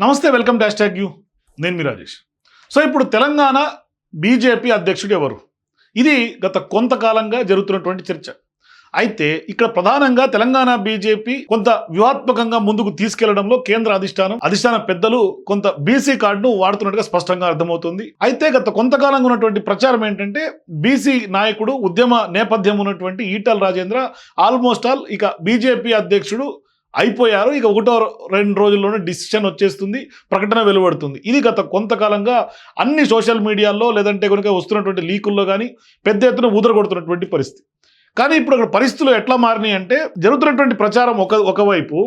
నమస్తే welcome dash tag you. నేను మీ Rajesh. So ఇప్పుడు తెలంగాణ బీజేపీ అధ్యక్షుడు ఎవరు? ఇది గత కొంతకాలంగా జరుగుతున్నటువంటి చర్చ. అయితే ఇక్కడ ప్రధానంగా తెలంగాణ బీజేపీ కొంత వ్యూహాత్మకంగా ముందుకు తీసుకెళ్ళడంలో కేంద్ర అధిష్టానం అధిష్టాన పెద్దలు కొంత బీసీ కార్డును వాడుతున్నట్టుగా స్పష్టంగా అర్థమవుతుంది. అయితే గత కొంతకాలంగా ఉన్నటువంటి ప్రచారం ఏంటంటే బీసీ నాయకుడు ఉద్యమ నేపథ్యం ఉన్నటువంటి ఈటల రాజేంద్ర ఆల్మోస్ట్ ఆల్ ఇక బీజేపీ అధ్యక్షుడు అయిపోయారు. ఇక ఒకటో రెండు రోజుల్లోనే డిసిషన్ వచ్చేస్తుంది ప్రకటన వెలువడుతుంది. ఇది గత కొంతకాలంగా అన్ని సోషల్ మీడియాల్లో లేదంటే కనుక వస్తున్నటువంటి లీకుల్లో కానీ పెద్ద ఎత్తున ఊదరగొడుతున్నటువంటి పరిస్థితి. కానీ ఇప్పుడు అక్కడ పరిస్థితులు ఎట్లా మారినాయి అంటే జరుగుతున్నటువంటి ప్రచారం ఒక ఒకవైపు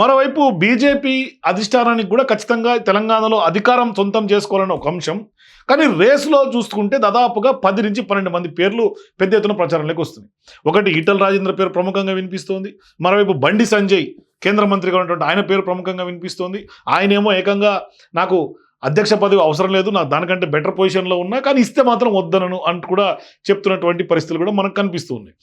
మరోవైపు బీజేపీ అధిష్టానానికి కూడా ఖచ్చితంగా తెలంగాణలో అధికారం సొంతం చేసుకోవాలని ఒక అంశం. కానీ రేసులో చూసుకుంటే దాదాపుగా పది నుంచి పన్నెండు మంది పేర్లు పెద్ద ఎత్తున ప్రచారంలోకి వస్తున్నాయి. ఒకటి ఈటల రాజేంద్ర పేరు ప్రముఖంగా వినిపిస్తోంది. మరోవైపు బండి సంజయ్ కేంద్ర మంత్రిగా ఉన్నటువంటి ఆయన పేరు ప్రముఖంగా వినిపిస్తోంది. ఆయనేమో ఏకంగా నాకు అధ్యక్ష పదవి అవసరం లేదు నాకు దానికంటే బెటర్ పొజిషన్లో ఉన్నా కానీ ఇస్తే మాత్రం వద్దనను అంటూ కూడా చెప్తున్నటువంటి పరిస్థితులు కూడా మనకు కనిపిస్తూ ఉన్నాయి.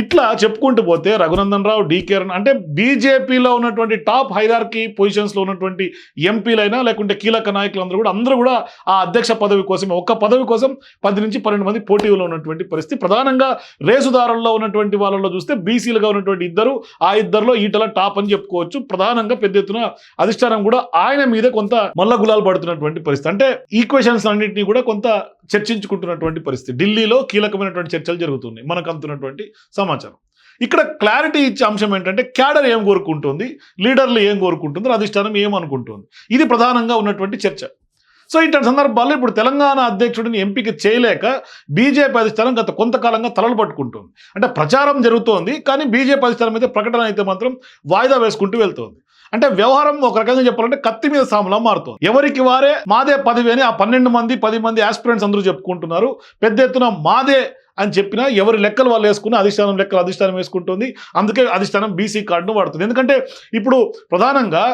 ఇట్లా చెప్పుకుంటూ పోతే రఘునందన్ రావు డీకే అంటే బీజేపీలో ఉన్నటువంటి టాప్ హైరార్కీ పొజిషన్స్లో ఉన్నటువంటి ఎంపీలైనా లేకుంటే కీలక నాయకులందరూ కూడా అందరూ కూడా ఆ అధ్యక్ష పదవి కోసం ఒక్క పదవి కోసం పది నుంచి పన్నెండు మంది పోటీలో ఉన్నటువంటి పరిస్థితి. ప్రధానంగా రేసుదారుల్లో ఉన్నటువంటి వాళ్ళలో చూస్తే బీసీలుగా ఉన్నటువంటి ఇద్దరు ఆ ఇద్దరిలో ఈటల టాప్ అని చెప్పుకోవచ్చు. ప్రధానంగా పెద్ద ఎత్తున అధిష్టానం కూడా ఆయన మీద కొంత మల్ల గులాలు పడుతున్నటువంటి పరిస్థితి. అంటే ఈక్వేషన్స్ అన్నింటినీ కూడా కొంత చర్చించుకుంటున్నటువంటి పరిస్థితి. ఢిల్లీలో కీలకమైనటువంటి చర్చలు జరుగుతున్నాయి. మనకు అందుతున్నటువంటి సమాచారం. ఇక్కడ క్లారిటీ ఇచ్చే అంశం ఏంటంటే క్యాడర్ ఏం కోరుకుంటుంది లీడర్లు ఏం కోరుకుంటుంది అధిష్టానం ఏం అనుకుంటుంది. ఇది ప్రధానంగా ఉన్నటువంటి చర్చ. సో ఇట్లాంటి సందర్భాల్లో ఇప్పుడు తెలంగాణ అధ్యక్షుడిని ఎంపిక చేయలేక బీజేపీ అధిష్టానం గత కొంతకాలంగా తలలు పట్టుకుంటుంది. అంటే ప్రచారం జరుగుతోంది కానీ బీజేపీ అధిష్టానం అయితే ప్రకటన అయితే మాత్రం వాయిదా వేసుకుంటూ వెళ్తోంది. అంటే వ్యవహారం ఒక రకంగా చెప్పాలంటే కత్తి మీద సాములా మారుతుంది. ఎవరికి వారే మాదే పదవి అని ఆ పన్నెండు మంది పది మంది ఆస్పిరెంట్స్ అందరూ చెప్పుకుంటున్నారు. పెద్ద ఎత్తున మాదే అని చెప్పినా ఎవరి లెక్కలు వాళ్ళు వేసుకుని అధిష్టానం లెక్కలు అధిష్టానం వేసుకుంటుంది. అందుకే అధిష్టానం బీసీ కార్డును వాడుతుంది. ఎందుకంటే ఇప్పుడు ప్రధానంగా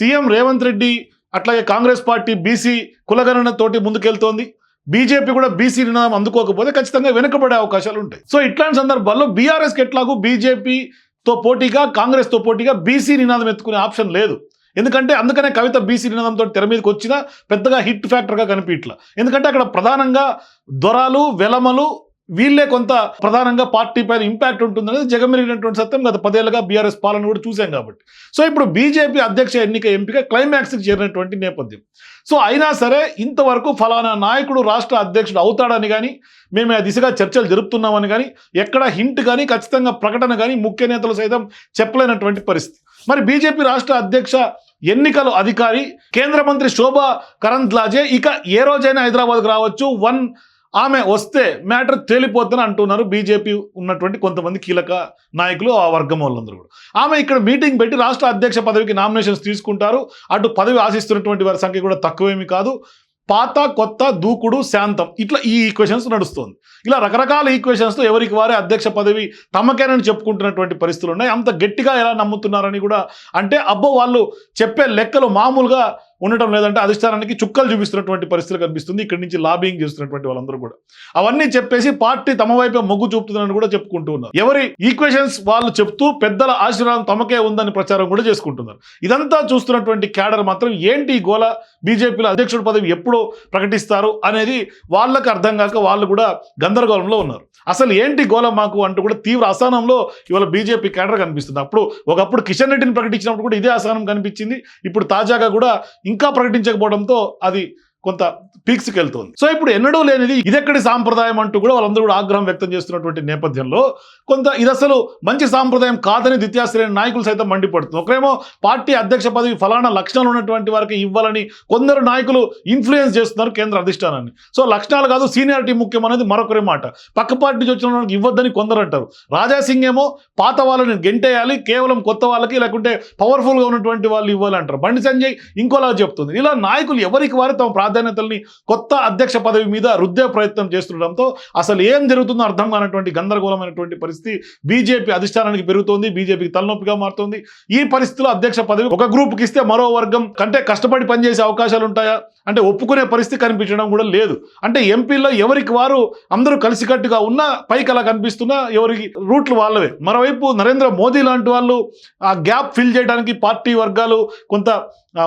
సీఎం రేవంత్ రెడ్డి అట్లాగే కాంగ్రెస్ పార్టీ బీసీ కులగణనతోటి ముందుకెళ్తోంది. బీజేపీ కూడా బీసీ నినాదం అందుకోకపోతే ఖచ్చితంగా వెనుకబడే అవకాశాలు ఉంటాయి. సో ఇట్లాంటి సందర్భాల్లో బీఆర్ఎస్కి ఎట్లాగూ తో పోటీగా కాంగ్రెస్తో పోటీగా బీసీ నినాదం ఎత్తుకునే ఆప్షన్ లేదు. ఎందుకంటే అందుకనే కవిత బీసీ నినాదంతో తెర మీదకి వచ్చినా పెద్దగా హిట్ ఫ్యాక్టర్గా కనిపించట్లా. ఎందుకంటే అక్కడ ప్రధానంగా దొరాలు వెలమలు వీళ్ళే కొంత ప్రధానంగా పార్టీ పైన ఇంపాక్ట్ ఉంటుందనేది జగమెరిగినటువంటి సత్యం గత పదేళ్ళుగా బీఆర్ఎస్ పాలన కూడా చూసాం కాబట్టి. సో ఇప్పుడు బీజేపీ అధ్యక్ష ఎన్నిక ఎంపిక క్లైమాక్స్కి చేరినటువంటి నేపథ్యం. సో అయినా సరే ఇంతవరకు ఫలానా నాయకుడు రాష్ట్ర అధ్యక్షుడు అవుతాడని కానీ మేము ఆ దిశగా చర్చలు జరుపుతున్నామని కానీ ఎక్కడ హింట్ కానీ ఖచ్చితంగా ప్రకటన కానీ ముఖ్య నేతలు సైతం చెప్పలేనటువంటి పరిస్థితి. మరి బీజేపీ రాష్ట్ర అధ్యక్ష ఎన్నికల అధికారి కేంద్ర మంత్రి శోభా కరంద్లాజే ఇక ఏ రోజైనా హైదరాబాద్కు రావచ్చు. వన్ ఆమె వస్తే మ్యాటర్ తేలిపోద్దని అంటున్నారు బీజేపీ ఉన్నటువంటి కొంతమంది కీలక నాయకులు ఆ వర్గం వాళ్ళందరూ కూడా. ఆమె ఇక్కడ మీటింగ్ పెట్టి రాష్ట్ర అధ్యక్ష పదవికి నామినేషన్స్ తీసుకుంటారు. అటు పదవి ఆశిస్తున్నటువంటి వారి సంఖ్య కూడా తక్కువేమీ కాదు. పాత కొత్త దూకుడు శాంతం ఇట్లా ఈ ఈక్వేషన్స్ నడుస్తుంది. ఇలా రకరకాల ఈక్వేషన్స్తో ఎవరికి వారే అధ్యక్ష పదవి తమకేనని చెప్పుకుంటున్నటువంటి పరిస్థితులు ఉన్నాయి. అంత గట్టిగా ఎలా నమ్ముతున్నారని కూడా అంటే అబ్బో వాళ్ళు చెప్పే లెక్కలు మామూలుగా ఉండటం లేదంటే అధిష్టానానికి చుక్కలు చూపిస్తున్నటువంటి పరిస్థితులు కనిపిస్తుంది. ఇక్కడి నుంచి లాబింగ్ చేస్తున్నటువంటి వాళ్ళందరూ కూడా. అవన్నీ చెప్పేసి పార్టీ తమ వైపే మొగ్గు చూపుతుందని కూడా చెప్పుకుంటూ ఉన్నారు. ఎవరి ఈక్వేషన్స్ వాళ్ళు చెప్తూ పెద్దల ఆశీర్వాదం తమకే ఉందని ప్రచారం కూడా చేసుకుంటున్నారు. ఇదంతా చూస్తున్నటువంటి క్యాడర్ మాత్రం ఏంటి గోల? బీజేపీలో అధ్యక్షుడి పదవి ఎప్పుడు ప్రకటిస్తారు అనేది వాళ్ళకు అర్థం కాక వాళ్ళు కూడా గందరగోళంలో ఉన్నారు. అసలు ఏంటి గోల మాకు అంటూ కూడా తీవ్ర అసహనంలో ఇవాళ బీజేపీ క్యాడర్ కనిపిస్తుంది. అప్పుడు ఒకప్పుడు కిషన్ రెడ్డిని ప్రకటించినప్పుడు కూడా ఇదే అసహనం కనిపించింది. ఇప్పుడు తాజాగా కూడా ఇంకా ప్రకటించకపోవడంతో అది కొంత పీక్స్కి వెళ్తుంది. సో ఇప్పుడు ఎన్నడూ లేనిది ఇదెక్కడి సాంప్రదాయం అంటూ కూడా వాళ్ళందరూ కూడా ఆగ్రహం వ్యక్తం చేస్తున్నటువంటి నేపథ్యంలో కొంత ఇది అసలు మంచి సాంప్రదాయం కాదని ద్వితీయాశ్రేణి నాయకులు సైతం మండిపడుతుంది. ఒకరేమో పార్టీ అధ్యక్ష పదవి ఫలానా లక్షణాలు ఉన్నటువంటి వారికి ఇవ్వాలని కొందరు నాయకులు ఇన్ఫ్లుయెన్స్ చేస్తున్నారు కేంద్ర అధిష్టానాన్ని. సో లక్షణాలు కాదు సీనియారిటీ ముఖ్యం అనేది మరొకరి మాట. పక్క పార్టీ నుంచి వచ్చిన వాళ్ళకి ఇవ్వద్దని కొందరు అంటారు. రాజాసింగ్ ఏమో పాత వాళ్ళని గెంటేయాలి కేవలం కొత్త వాళ్ళకి లేకుంటే పవర్ఫుల్గా ఉన్నటువంటి వాళ్ళు ఇవ్వాలంటారు బండి సంజయ్ ఇంకోలా చెప్తుంది. ఇలా నాయకులు ఎవరికి వారు తమ ప్రాధాన్యతల్ని కొత్త అధ్యక్ష పదవి మీద రుద్దే ప్రయత్నం చేస్తుండడంతో అసలు ఏం జరుగుతుందో అర్థం కానటువంటి గందరగోళమైనటువంటి పరిస్థితి బీజేపీ అధిష్టానానికి పెరుగుతోంది బీజేపీకి తలనొప్పిగా మారుతోంది. ఈ పరిస్థితిలో అధ్యక్ష పదవి ఒక గ్రూప్కి ఇస్తే మరో వర్గం కంటే కష్టపడి పనిచేసే అవకాశాలు ఉంటాయా? అంటే ఒప్పుకునే పరిస్థితి కనిపించడం కూడా లేదు. అంటే ఎంపీల్లో ఎవరికి వారు అందరూ కలిసికట్టుగా ఉన్నా పైకి అలా కనిపిస్తున్నా ఎవరికి రూట్లు వాళ్ళవే. మరోవైపు నరేంద్ర మోదీ లాంటి వాళ్ళు ఆ గ్యాప్ ఫిల్ చేయడానికి పార్టీ వర్గాలు కొంత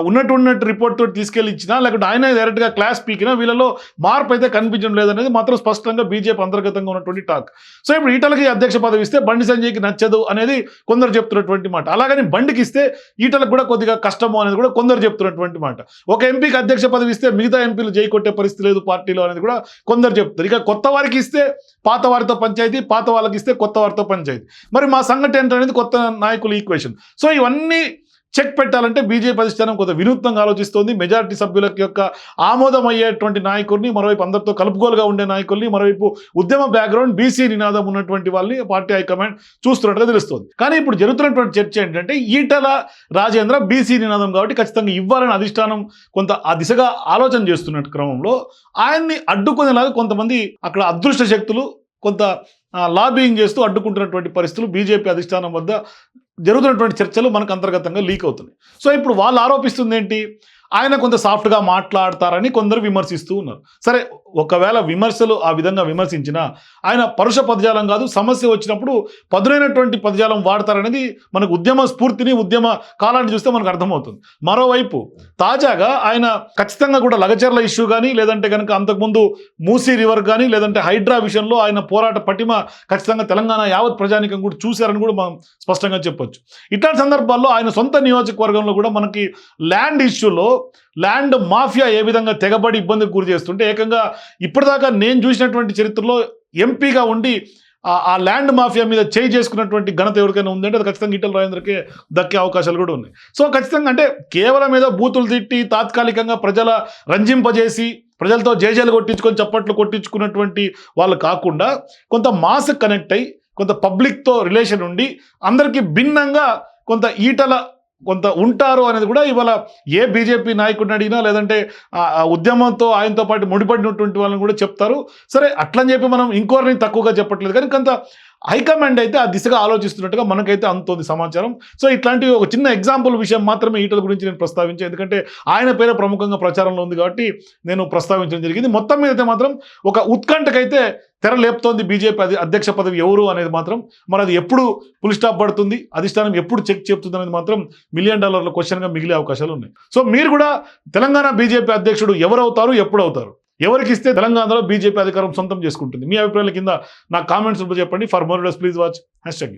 ఉన్నట్టు ఉన్నట్టు రిపోర్ట్ తోటి తీసుకెళ్ళి ఇచ్చినా లేకపోతే ఆయన డైరెక్ట్గా క్లాస్ పీకినా వీళ్ళలో మార్పు అయితే కనిపించడం లేదనేది మాత్రం స్పష్టంగా బీజేపీ అంతర్గతంగా ఉన్నటువంటి టాక్ సో ఇప్పుడు ఈటలకి అధ్యక్ష పదవి ఇస్తే బండి సంజయ్కి నచ్చదు అనేది కొందరు చెప్తున్నటువంటి మాట. అలాగని బండికి ఇస్తే ఈటలకు కూడా కొద్దిగా కష్టము అనేది కూడా కొందరు చెప్తున్నటువంటి మాట. ఒక ఎంపీకి అధ్యక్ష పదవి ఇస్తే మిగతా ఎంపీలు జై కొట్టే పరిస్థితి లేదు పార్టీలో అనేది కూడా కొందరు చెప్తారు. ఇక కొత్త వారికి ఇస్తే పాత వారితో పంచాయతీ పాత వాళ్ళకి ఇస్తే కొత్త వారితో పంచాయతీ. మరి మా సంఘటన ఏంటనేది కొత్త నాయకుల ఈక్వేషన్ సో ఇవన్నీ చెక్ పెట్టాలంటే బీజేపీ అధిష్టానం కొంత వినూత్నంగా ఆలోచిస్తోంది. మెజార్టీ సభ్యుల యొక్క ఆమోదమయ్యేటువంటి నాయకుడిని మరోవైపు అందరితో కలుపుకోలుగా ఉండే నాయకుల్ని మరోవైపు ఉద్యమ బ్యాక్గ్రౌండ్ బీసీ నినాదం ఉన్నటువంటి వాళ్ళని పార్టీ హైకమాండ్ చూస్తున్నట్టుగా తెలుస్తుంది. కానీ ఇప్పుడు జరుగుతున్నటువంటి చర్చ ఏంటంటే ఈటల రాజేంద్ర బీసీ నినాదం కాబట్టి ఖచ్చితంగా ఇవ్వాలని అధిష్టానం కొంత ఆ దిశగా ఆలోచన చేస్తున్న క్రమంలో ఆయన్ని అడ్డుకునేలాగా కొంతమంది అక్కడ అదృష్ట శక్తులు కొంత లాబింగ్ చేస్తూ అడ్డుకుంటున్నటువంటి పరిస్థితులు బీజేపీ అధిష్టానం వద్ద జరుగుతున్నటువంటి చర్చలు మనకు అంతర్గతంగా లీక్ అవుతున్నాయి. సో ఇప్పుడు వాళ్ళు ఆరోపిస్తుంది ఏంటి? ఆయన కొంత సాఫ్ట్గా మాట్లాడతారని కొందరు విమర్శిస్తూ ఉన్నారు. సరే ఒకవేళ విమర్శలు ఆ విధంగా విమర్శించినా ఆయన పరుష పదజాలం కాదు సమస్య వచ్చినప్పుడు పదునైనటువంటి పదజాలం వాడతారనేది మనకు ఉద్యమ స్ఫూర్తిని ఉద్యమ కాలాన్ని చూస్తే మనకు అర్థమవుతుంది. మరోవైపు తాజాగా ఆయన ఖచ్చితంగా కూడా లగచర్ల ఇష్యూ కానీ లేదంటే కనుక అంతకుముందు మూసీ రివర్ కానీ లేదంటే హైడ్రా విషయంలో ఆయన పోరాట పటిమ ఖచ్చితంగా తెలంగాణ యావత్ ప్రజానికం కూడా చూశారని కూడా మనం స్పష్టంగా చెప్పొచ్చు. ఇట్లాంటి సందర్భాల్లో ఆయన సొంత నియోజకవర్గంలో కూడా మనకి ల్యాండ్ ఇష్యూలో ల్యాండ్ మాఫియా ఏ విధంగా తెగబడి ఇబ్బందికి గురి చేస్తుంటే ఏకంగా ఇప్పటిదాకా నేను చూసినటువంటి చరిత్రలో ఎంపీగా ఉండి ఆ- ల్యాండ్ మాఫియా మీద చేయి చేసుకున్నటువంటి ఘనత ఎవరికైనా ఉందంటే అది ఖచ్చితంగా ఈటల రాజేంద్రకే దక్కే అవకాశాలు కూడా ఉన్నాయి. సో ఖచ్చితంగా అంటే కేవలం ఏదో బూతులు తిట్టి తాత్కాలికంగా ప్రజల రంజింపజేసి ప్రజలతో జేజేలు కొట్టించుకొని చప్పట్లు కొట్టించుకున్నటువంటి వాళ్ళు కాకుండా కొంత మాస్ కనెక్ట్ అయ్యి కొంత పబ్లిక్తో రిలేషన్ ఉండి అందరికీ భిన్నంగా కొంత ఈటల కొంత ఉంటారు అనేది కూడా ఇవాళ ఏ బీజేపీ నాయకుడిని అడిగినా లేదంటే ఆ ఉద్యమంతో ఆయనతో పాటు ముడిపడినటువంటి వాళ్ళని కూడా చెప్తారు. సరే అట్లని చెప్పి మనం ఇంకోరిని తక్కువగా చెప్పట్లేదు. కానీ కొంత హైకమాండ్ అయితే ఆ దిశగా ఆలోచిస్తున్నట్టుగా మనకైతే అంతోంది సమాచారం. సో ఇట్లాంటి ఒక చిన్న ఎగ్జాంపుల్ విషయం మాత్రమే ఈటల గురించి నేను ప్రస్తావించాను. ఎందుకంటే ఆయన పేరే ప్రముఖంగా ప్రచారంలో ఉంది కాబట్టి నేను ప్రస్తావించడం జరిగింది. మొత్తం మీద అయితే మాత్రం ఒక ఉత్కంఠకైతే తెర లేపుతోంది బీజేపీ అధ్యక్ష పదవి ఎవరు అనేది మాత్రం. మరి అది ఎప్పుడు ఫుల్ స్టాప్ పడుతుంది? అధిష్టానం ఎప్పుడు చెక్ చెప్తుంది అనేది మాత్రం మిలియన్ డాలర్ల క్వశ్చన్గా మిగిలే అవకాశాలు ఉన్నాయి. సో మీరు కూడా తెలంగాణ బీజేపీ అధ్యక్షుడు ఎవరవుతారు? ఎప్పుడు అవుతారు ఎవరికి ఇస్తే తెలంగాణలో బీజేపీ అధికారం సొంతం చేసుకుంటుంది. మీ అభిప్రాయాల కింద నా కామెంట్స్ చెప్పండి. For more please watch hashtag